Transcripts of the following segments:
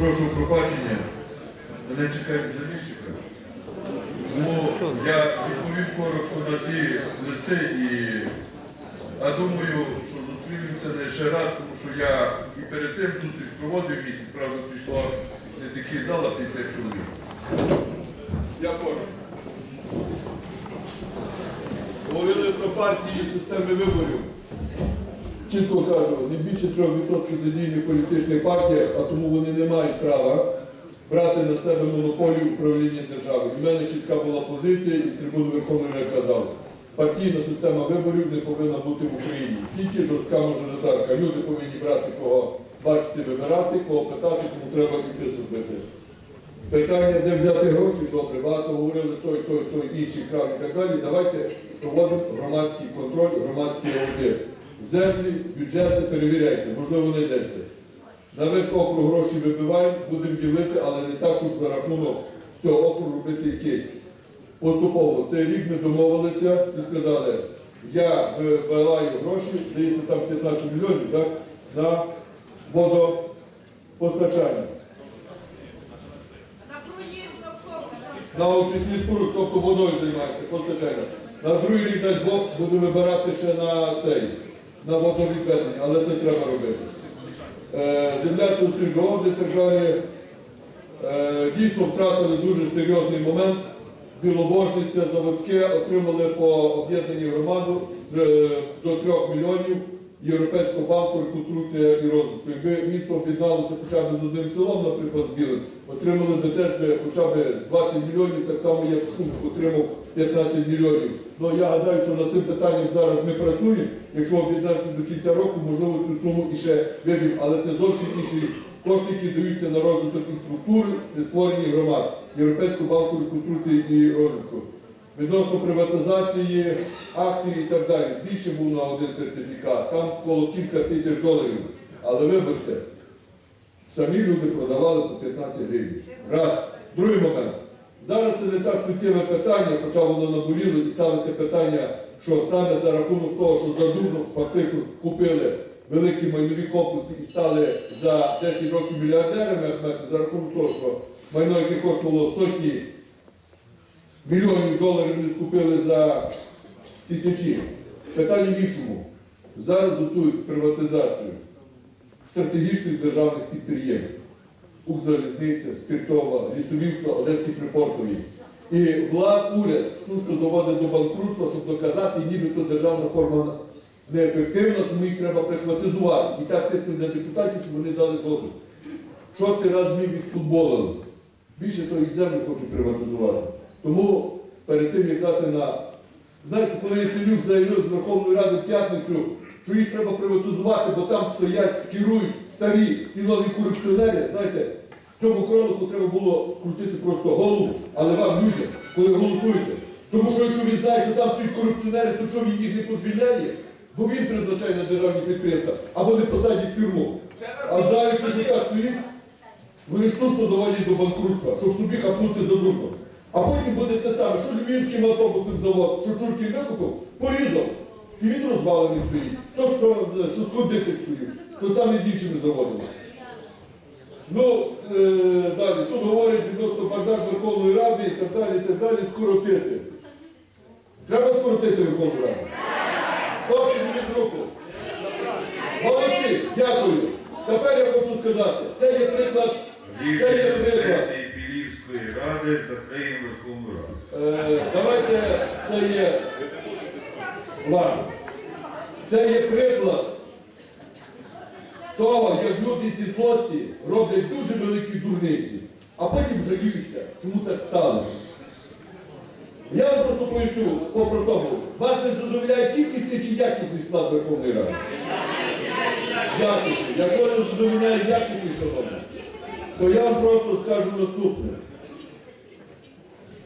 прошу пробачення. Мене чекають завіщика. Тому я відповім коротко на ці листи і а думаю, що зустрінемося не ще раз, тому що я і перед цим зустріч проводив місяць, правда, пішло не такий зал, а 50 чоловік. Я коротко. Говорили про партії системи виборів. Чітко кажу, не більше 3% задіяні в політичних партіях, а тому вони не мають права брати на себе монополію управління державою. У мене чітка була позиція і з трибуни Верховної Ради казав, партійна система виборів не повинна бути в Україні. Тільки жорстка мажоритарка. Люди повинні брати кого бачити, вибирати, кого питати, кому треба йти зробити. Питання, де взяти гроші, добре, багато говорили той, той, той, інший крав і так далі. Давайте проводимо громадський контроль, громадський аудит. Землі, бюджети перевіряйте, можливо, знайдеться. На весь округ гроші вибиваємо, будемо ділити, але не так, щоб за рахунок цього округу робити якийсь. Поступово. Цей рік ми домовилися і сказали, я вибиваю гроші, здається, там 15 мільйонів так, на водопостачання. На очисні споруд, тобто водою займається, постачання. На другий рік дасть Бог буду вибирати ще на цей, на водовідведення, але це треба робити. Е, земля це устрігоди, так далі. Е, дійсно втратили дуже серйозний момент. Білобожниця, Заводське отримали по об'єднаній громаду е, до 3 мільйонів Європейського банку реконструкція і розвитку. Якби місто об'єдналося хоча б з одним селом, наприклад, з Білим, отримали би теж хоча б 20 мільйонів, так само як Шумськ отримав 15 мільйонів. Ну я гадаю, що над цим питанням зараз ми працюємо. Якщо об'єднаємося до кінця року, можливо, цю суму іще вивів, але це зовсім інші кошти, які даються на розвиток інфраструктури при створенні громад Європейського банку реконструкції і розвитку. Відносно приватизації акцій і так далі. Більше був на один сертифікат, там коло кілька тисяч доларів. Але вибачте, самі люди продавали по 15 гривень. Раз. Другий момент. Зараз це не так суттєве питання, хоча воно наболіло і ставити питання, що саме за рахунок того, що задурно фактично купили великі майнові комплекси і стали за 10 років мільярдерами, за рахунок того, що майно, яке коштувало сотні мільйонів доларів, вони скупили за тисячі. Питання в іншому. Зараз готують приватизацію стратегічних державних підприємств. Укрзалізниця, Спиртова, Лісовівство, Одеський припортові. І влад, уряд штучно доводить до банкрутства, щоб доказати, нібито державна форма неефективна, тому їх треба прихватизувати. І так тиснуть на депутатів, щоб вони дали згоду. Шостий раз ми відфутболили. Більше того, і землю хочуть приватизувати. Тому перед тим, як дати на. Знаєте, коли Яценюк заявив з Верховної Ради в п'ятницю, що їх треба приватизувати, бо там стоять, керують старі і нові корупціонери, знаєте, в цьому кролику треба було скрутити просто голову, але вам людям, коли голосуєте. Тому що якщо він знає, що там стоять корупціонери, то що він їх не позвільняє? Бо він призначає на державні підприємства або не посадять тюрму. А знаючи, що так стоїть, вони штучно доводять до банкрутства, щоб собі хапнути за дружбу. А потім буде те саме, що Львівським автобусним завод, що Чуркін викупив, порізав. І він розвалений стоїть. То що, що сходити стоїть, то саме з іншими заводами. Ну, е, далі, тут говорять відносно бардак Верховної Ради і так далі, і так далі, скоротити. Треба скоротити Верховну Раду. Хто мені руку? Молодці, дякую. Тепер я хочу сказати, це є приклад, це є приклад. Білівської ради закриємо Верховну Раду. Е, давайте це є ладно. Це є приклад того, як люди зі злості роблять дуже великі дурниці, а потім жаліються, чому так сталося. Я вам просто поясню по-простому. Вас не задовольняє кількісний чи якісний склад Верховної Ради? Якісний. Якщо не задовольняє якісний, шановні, то я вам просто скажу наступне.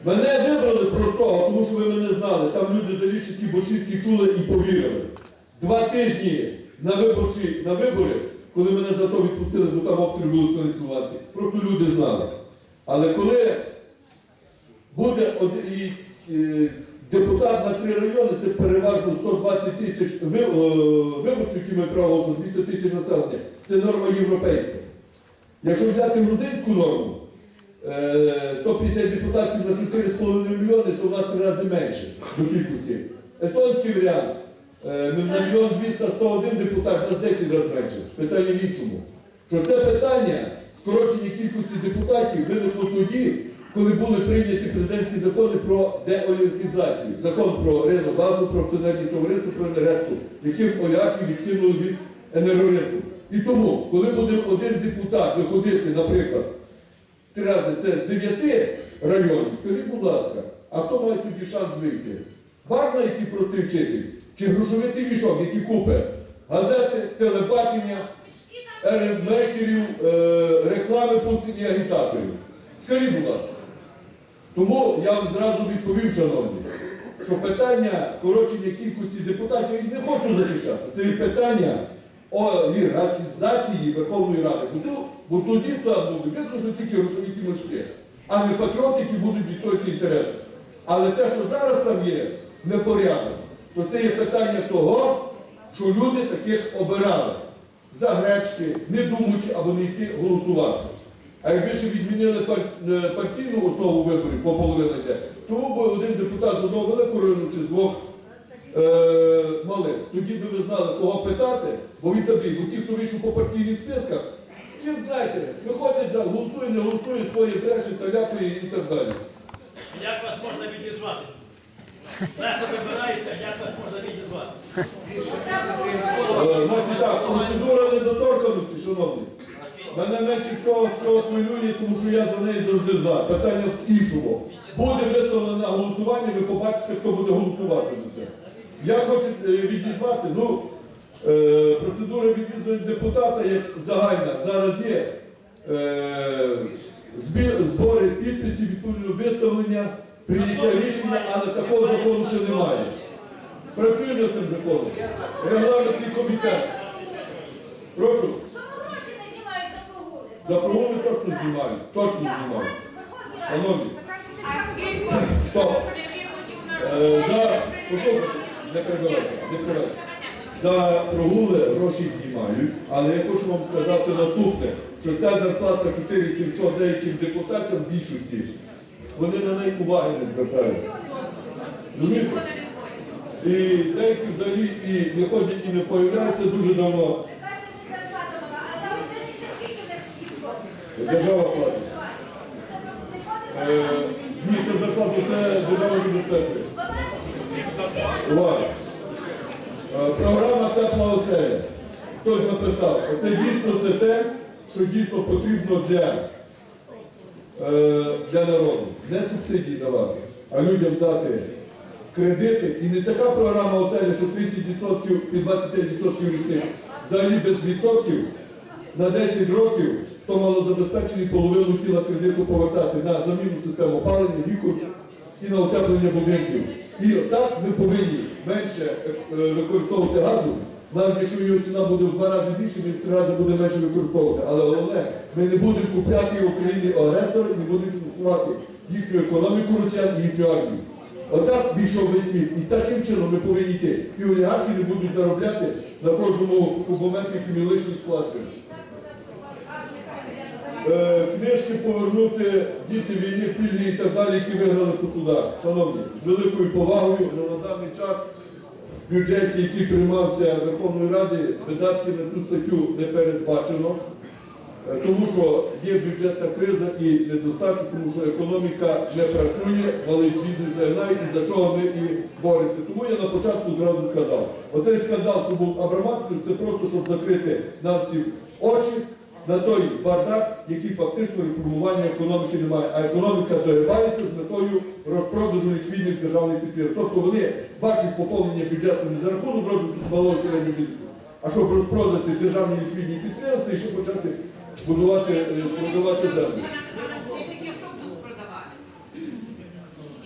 Мене вибрали простого, тому що ви мене знали. Там люди залічені бочистки чули і повірили. Два тижні на виборчі, на вибори, коли мене за то відпустили, бо там обстріл були Луганській, просто люди знали. Але коли буде од- і, і, депутат на три райони, це переважно 120 тисяч ви- виборців, які мають право 200 тисяч населення. Це норма європейська. Якщо взяти грузинську норму, 150 депутатів на 4,5 мільйони, то у нас три рази менше до кількості. Естонський варіант. е, На мільйон 200 101 депутат, у нас 10 разів менше. Питання в іншому. Що це питання скорочення кількості депутатів виникло тоді, коли були прийняті президентські закони про деолігархізацію. Закон про ринок газу, про акціонерні товариства, про енергетику, яким олігархів відкинули від енергоринку. І тому, коли буде один депутат виходити, наприклад, три рази це з дев'яти районів, скажіть, будь ласка, а хто має тоді шанс вийти? Барна, який простий вчитель, чи грошовитий мішок, який купить газети, телебачення, РМ-мекерів, е, реклами і агітаторів. Скажіть, будь ласка. Тому я вам зразу відповів, шановні, що питання скорочення кількості депутатів я їх не хочу захищати. Це і питання олігархізації Верховної Ради. Бо тоді там будуть виключно тільки грошові сімочки, а не патріоти, які будуть відстояти інтереси. Але те, що зараз там є непорядок, то це є питання того, що люди таких обирали за гречки, не думаючи або не йти голосувати. А якби ще відмінили е, партійну основу виборів по половині йде, то був би один депутат з одного великого району чи з двох е, малих. Тоді би ви знали, кого питати, бо він тобі, бо ті, хто вийшов по партійних списках, і знаєте, виходять за голосує, не голосує, своє бреше, таляпує і так далі. Як вас можна відізвати? Легко вибирається, як вас можна відізвати? Е, Значить так, процедура недоторканості, шановні. Мене менше всього з цього хвилює, тому що я за неї завжди за. Питання в іншому. Буде виставлено на голосування, ви побачите, хто буде голосувати за це. Я хочу е, відізвати, ну, е, процедура відізвання депутата як загальна. Зараз є е, збори підписів, відповідно виставлення, прийняття рішення, але такого закону ще немає. Працюємо над тим законом. Регламентний комітет. Прошу. Гроші не знімають за прогули? Точно знімають. Точно знімають. Шановні. А скільки Стоп. Е, за, послухайте, не перебивайте, не перебивайте. За прогули гроші знімають, але я хочу вам сказати наступне, що ця зарплата 4700 деяким депутатам більшості, вони на неї уваги не звертають. І деякі взагалі і не ходять і не появляються дуже давно. Зарплата? Держава платить. Е, ні, це зарплату, це держава забезпечує. Увага. Е, Програма тепла оцея. Хтось написав, оце дійсно це те, що дійсно потрібно для, е, для народу. Не субсидії давати, а людям дати кредити. І не така програма оселя, що 30% під 25% річних, взагалі без відсотків на 10 років, хто малозабезпечений половину тіла кредиту повертати на заміну системи опалення, віку і на утеплення будинків. І так ми повинні менше е, використовувати газу, навіть якщо його ціна буде в два рази більше, він в три рази буде менше використовувати. Але головне, ми не будемо купляти Україні агресора, не будемо фінансувати їхню економіку росіян і їхню армію. Отак більшов весь світ. І таким чином ми повинні йти. І олігархи не будуть заробляти на кожному момент, який ми лишні сплачуємо. Е, книжки повернути діти війни, пільги і так далі, які виграли по судах. Шановні, з великою повагою але на даний час в бюджеті, який приймався Верховною Раді, видатки на цю статтю не передбачено. Е, Тому що є бюджетна криза і недостача, тому що економіка не працює, малий бізнес загинає, і за чого ми і боремося. Тому я на початку зразу казав, оцей скандал, що був Абрамаксів, це просто щоб закрити нам всі очі на той бардак, який фактично реформування економіки немає. А економіка догибається з метою розпродажу ліквідних державних підприємств. Тобто вони бачать поповнення бюджету не за рахунок розвитку малого середнього бізнесу, а щоб розпродати державні ліквідні підприємства і ще почати будувати, е, продавати.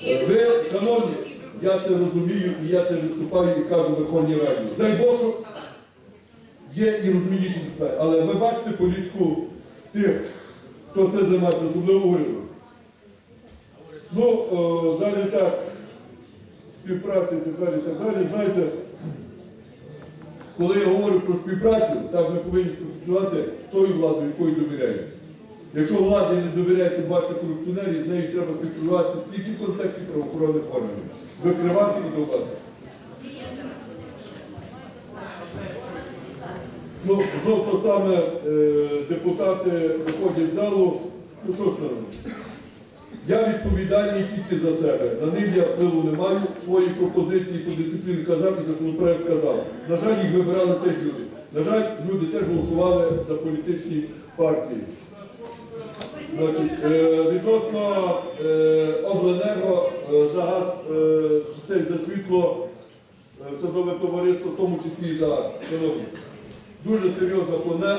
Е, Ви, шановні, я це розумію і я це виступаю і кажу Верховній Раді. Дай що є і розумніші питання. Але ви бачите політику тих, хто це займається, особливо уряду. Ну, о, далі так, співпраця і так далі, і так далі. Знаєте, коли я говорю про співпрацю, так ми повинні співпрацювати з тою владою, якою довіряємо. Якщо владі не довіряєте, бачите корупціонерів, з нею треба спілкуватися тільки в контексті правоохоронних органів. Викривати і довбати. Ну, знов то саме е, депутати виходять з залу, ну що скажу? Я відповідальний тільки за себе. На них я впливу не маю. Свої пропозиції по дисципліні казав і законопроект сказав. На жаль, їх вибирали теж люди. На жаль, люди теж голосували за політичні партії. Значить, е, відносно е, обленерго за газ, за світло, садове товариство, в тому числі і за газ. Дуже серйозна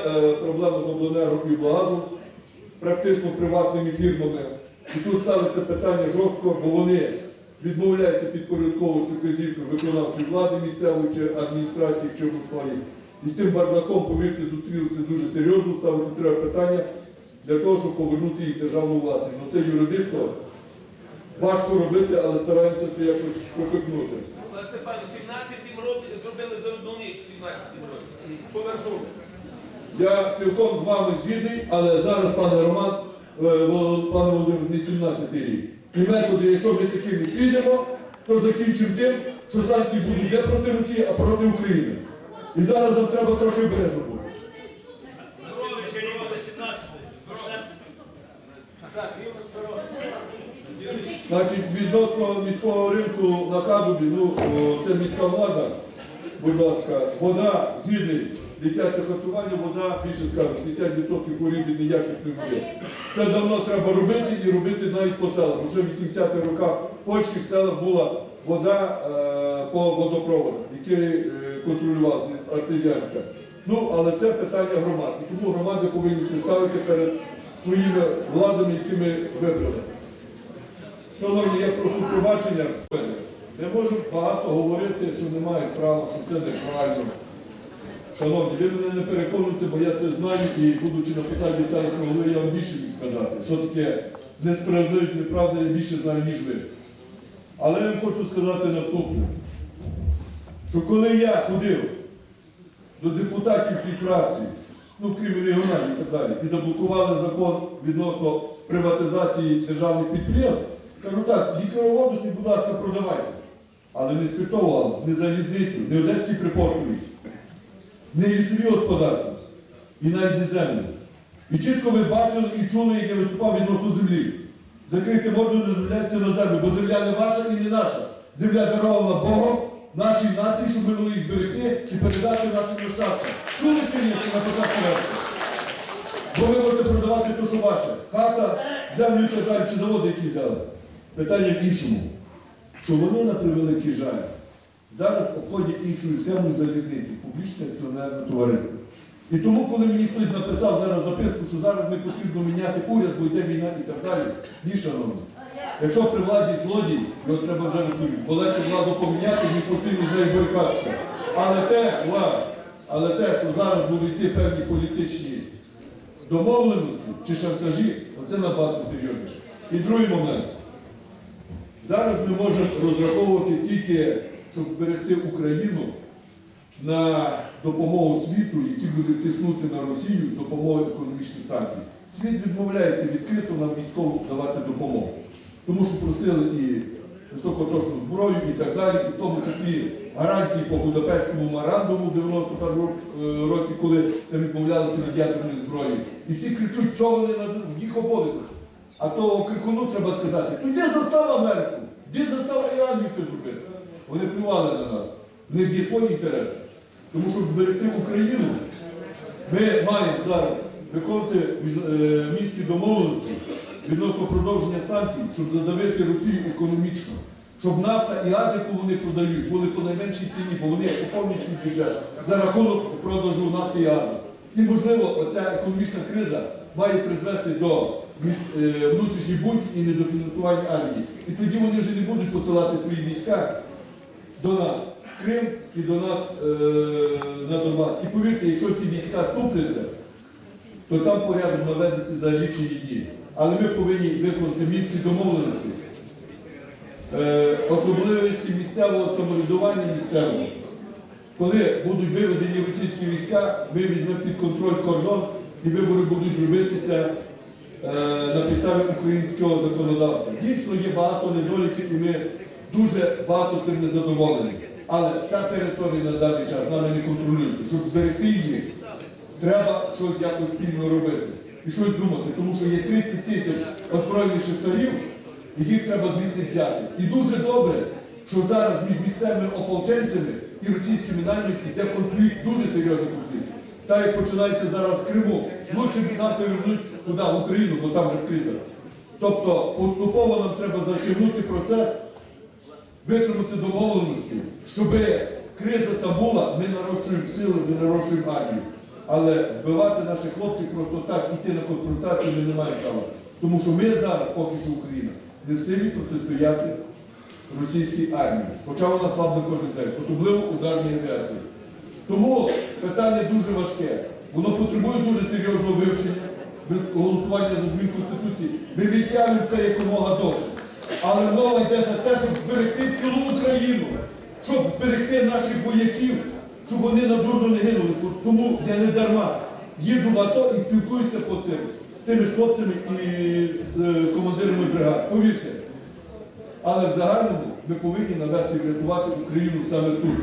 е, проблема з обленерго і благазом, практично приватними фірмами. І тут ставиться питання жорстко, бо вони відмовляються підпорядковуватися вказівкам виконавчої влади місцевої чи адміністрації чи обласної. І з тим бардаком, повірте, зустрілися дуже серйозно, ставити треба питання для того, щоб повернути їх державну власність. Ну це юридично важко робити, але стараємося це якось пропихнути. Але Степан, 17-м році зробили за одну ніч в 17-м році. Поверху. Я цілком з вами згідний, але зараз, пане Роман, е, пане Володимир, не 17 рік. І методи, якщо ми такими підемо, то закінчимо тим, що санкції будуть не проти Росії, а проти України. І зараз нам треба трохи обережно бути. Ще рівно 18. Так, рівно скоро. Значить, відносно міського ринку на Кадубі, ну, це міська влада, будь ласка, вода, згідний, дитяче харчування, вода, більше скажу, 50% порівняно неякісної води. Це давно треба робити і робити навіть по селах. Уже в 80-х роках в Польщі в селах була вода е, по водопроводах, які е, контролювався артезіанська. Ну, але це питання громад. І тому громади повинні це ставити перед своїми владами, які ми вибрали. Шановні, я прошу пробачення. Не можу багато говорити, що не мають права, що це неправильно. Шановні, ви мене не переконуєте, бо я це знаю і будучи на посаді селищного голови, я вам більше міг сказати, що таке несправедливість, неправда, я більше знаю, ніж ви. Але я вам хочу сказати наступне, що коли я ходив до депутатів всіх фракцій, ну крім регіональних і так далі, і заблокували закон відносно приватизації державних підприємств, кажу так, лікароводочні, будь ласка, продавайте. Але не спиртову не залізницю, не одеський припортовий, не лісові господарства і навіть не землю. І чітко ви бачили і чули, як я виступав відносно землі. Закрийте морду, не зробляться на землю, бо земля не ваша і не наша. Земля дарована Богом нашій нації, щоб ми могли зберегти і передати нашим нащадкам. Чули чи ні, на початку речі? Бо ви можете продавати те, що ваше. Хата, землю і так далі, чи заводи, які взяли. Питання в іншому. Що вони на превеликий жаль зараз обходять іншу схему залізниці, публічне акціонерне товариство. І тому, коли мені хтось написав зараз записку, що зараз не потрібно міняти уряд, бо йде війна і так далі, ні, шановні. Якщо при владі злодій, його треба вже виконувати. Бо легше владу поміняти, ніж постійно з нею боротися. Але те, увага, але те, що зараз будуть йти певні політичні домовленості чи шантажі, оце набагато серйозніше. І другий момент. Зараз ми можемо розраховувати тільки, щоб зберегти Україну на допомогу світу, який буде тиснути на Росію з допомогою економічних санкцій. Світ відмовляється відкрито нам військово давати допомогу. Тому що просили і високоточну зброю і так далі, і в тому числі гарантії по Будапештському меморандуму в 91 році, коли там відмовлялися від ядерної зброї. І всі кричуть, що вони в їх обов'язок. А то крикуну треба сказати, то де застава Америку? Де застава Ірані це зробити? Вони плювали на нас. В них є свої інтереси. Тому щоб зберегти Україну, ми маємо зараз виконувати між- е, домовленості відносно продовження санкцій, щоб задавити Росію економічно. Щоб нафта і газ, яку вони продають, були по найменшій ціні, бо вони поповнюють свій бюджет за рахунок продажу нафти і газу. І, можливо, оця економічна криза має призвести до е, внутрішніх бунтів і недофінансування армії. І тоді вони вже не будуть посилати свої війська до нас в Крим і до нас е, на Донбас. І повірте, якщо ці війська ступляться, то там порядок наведеться за лічені дні. Але ми повинні виконати мінські домовленості, е, особливості місцевого самоврядування місцевого. Коли будуть виведені російські війська, ми візьмемо під контроль кордон і вибори будуть робитися на підставі українського законодавства. Дійсно є багато недоліків і ми дуже багато цим не задоволені. Але ця територія на даний час нами не контролюється. Щоб зберегти її, треба щось якось спільно робити і щось думати, тому що є 30 тисяч озброєних шахтарів, яких треба звідси взяти. І дуже добре, що зараз між місцевими ополченцями і російськими найманцями йде конфлікт, дуже серйозний конфлікт. Так як починається зараз в Криму, лучше нам повернуть туди, в Україну, бо там вже криза. Тобто поступово нам треба затягнути процес, витримати домовленості, щоб криза та була, ми нарощуємо сили, ми нарощуємо армію. Але вбивати наших хлопців просто так, іти на конфронтацію ми не маємо права. Тому що ми зараз, поки що Україна, не в силі протистояти російській армії. Хоча вона слабне кожен день, особливо ударній авіації. Тому питання дуже важке. Воно потребує дуже серйозного вивчення, ви- голосування за змін Ми відтягнемо це якомога довше. Але мова йде за те, щоб зберегти цілу Україну, щоб зберегти наших вояків, щоб вони надурно не гинули. Тому я не дарма їду в АТО і спілкуюся по цим з тими ж хлопцями і з е, командирами бригад. Повірте. Але в загальному ми повинні навести і врятувати Україну саме тут,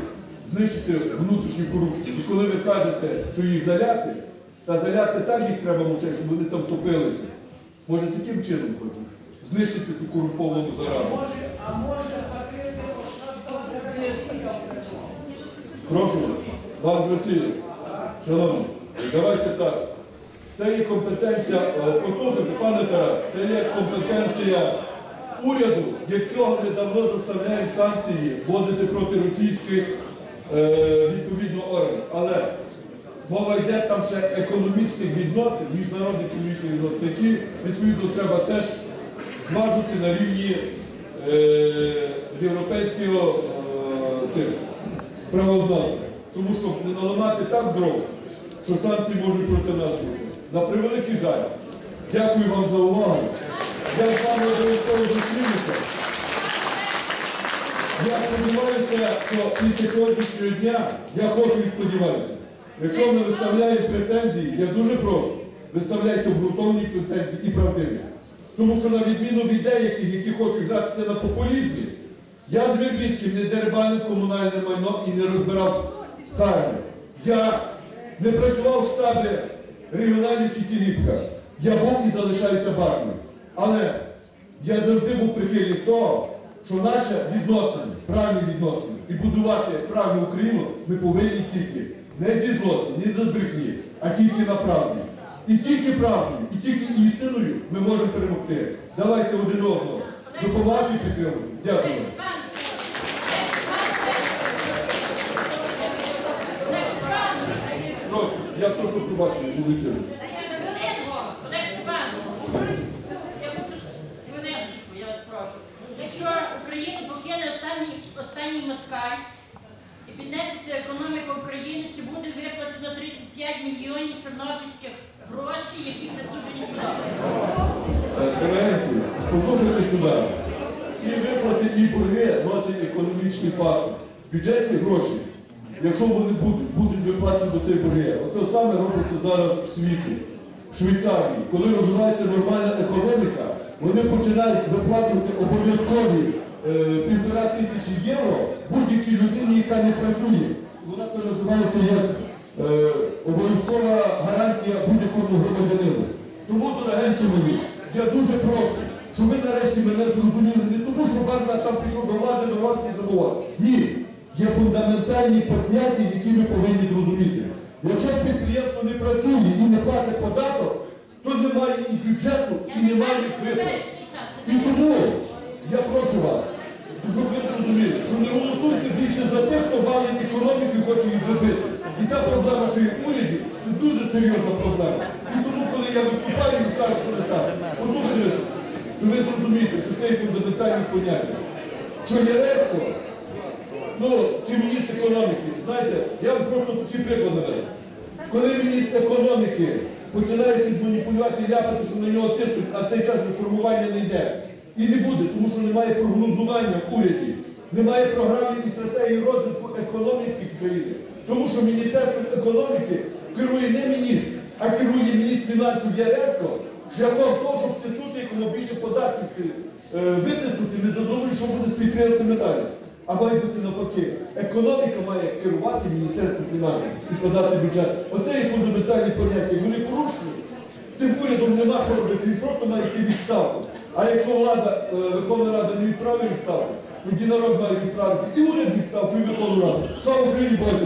знищити внутрішню корупцію. І коли ви кажете, що їх заляти, та заляти так їх треба мовчати, щоб вони там топилися. Може таким чином хочуть знищити ту корумповану зараду. Прошу вас, Василь, шановні, давайте так. Це є компетенція, е, послухайте, пане Тарас, це є компетенція уряду, якого недавно заставляє санкції вводити проти російських е, відповідно органів. Але мова йде там ще економічних відносин, міжнародних економічних відносин, які відповідно треба теж зважити на рівні е, європейського е, цих. Тому що не наламати так дров, що санкції можуть проти нас бути. На превеликий жаль. Дякую вам за увагу. Я з вами обов'язково зустрінуся. Я сподіваюся, що після сьогоднішнього дня, я хочу і сподіваюся, якщо ми виставляємо претензії, я дуже прошу, виставляйте обґрунтовані претензії і правдиві. Тому що на відміну від деяких, які хочуть гратися на популізмі, я з Вербіцьким не дерибанив комунальне майно і не розбирав карми. Я не працював в штабі регіональних Читілівка. Я був і залишаюся армії. Але я завжди був прихильник того, що наші відносини, правильні відносини, і будувати правильну Україну ми повинні тільки не зі злості, не за брехні, а тільки на правді. І тільки правдою, і тільки істиною ми можемо перемогти. Давайте один одного допомагати і підтримувати. Дякую. Прошу, я прошу пробачення, буду йти. Олег Степанович, я хочу хвилиночку, я вас прошу. Якщо Україну покине останній, москаль і піднесеться економіка України, чи буде виплачено 35 мільйонів чорнобильських грошей, які присуджені сюди? Послухайте сюди. Всі виплати і борги носять економічний фактор. Бюджетні гроші, якщо вони будуть, будуть виплачувати цей борги. Оце саме робиться зараз в світі, в Швейцарії. Коли розвивається нормальна економіка, вони починають виплачувати обов'язкові півтора тисячі євро будь-якій людині, яка не працює. Вона це називається як е, обов'язкова гарантія будь-якому громадянину. Тому, дорогенькі мої, я дуже прошу, щоб ви нарешті мене зрозуміли, не тому, що Варна там пішов до влади, до вас і забував. Ні. Є фундаментальні поняття, які ми повинні зрозуміти. Якщо підприємство не працює і не платить податок, то немає і бюджету, і немає витрат. І тому я прошу вас, щоб ви розуміли, що не голосуйте більше за те, хто валить економіку і хоче її добити. І та проблема, що є в уряді, це дуже серйозна проблема. І тому, коли я виступаю і кажу, що не так, послухайте, то ви зрозумієте, що це є фундаментальні поняття. Що Єреско, ну, чи міністр економіки, знаєте, я вам просто ці приклад наведу. Коли міністр економіки починає від маніпуляцій ляпати, що на нього тиснуть, а цей час реформування не йде. І не буде, тому що немає прогнозування в уряді, немає програми і стратегії розвитку економіки країни. Тому що Міністерством економіки керує не міністр, а керує міністр фінансів Яресько, шляхом того, щоб тиснути якому більше податків е, витиснути, не задумують, що буде з підприємствами далі. А має бути навпаки. Економіка має керувати Міністерством фінансів і складати бюджет. Оце є фундаментальні поняття. Вони порушені. Цим урядом нема що робити, він просто має йти відставку. А якщо влада, е, Верховна Рада не відправить відставку, тоді народ має відправити і уряд відставку, і Верховну Раду. Слава Україні, Боже!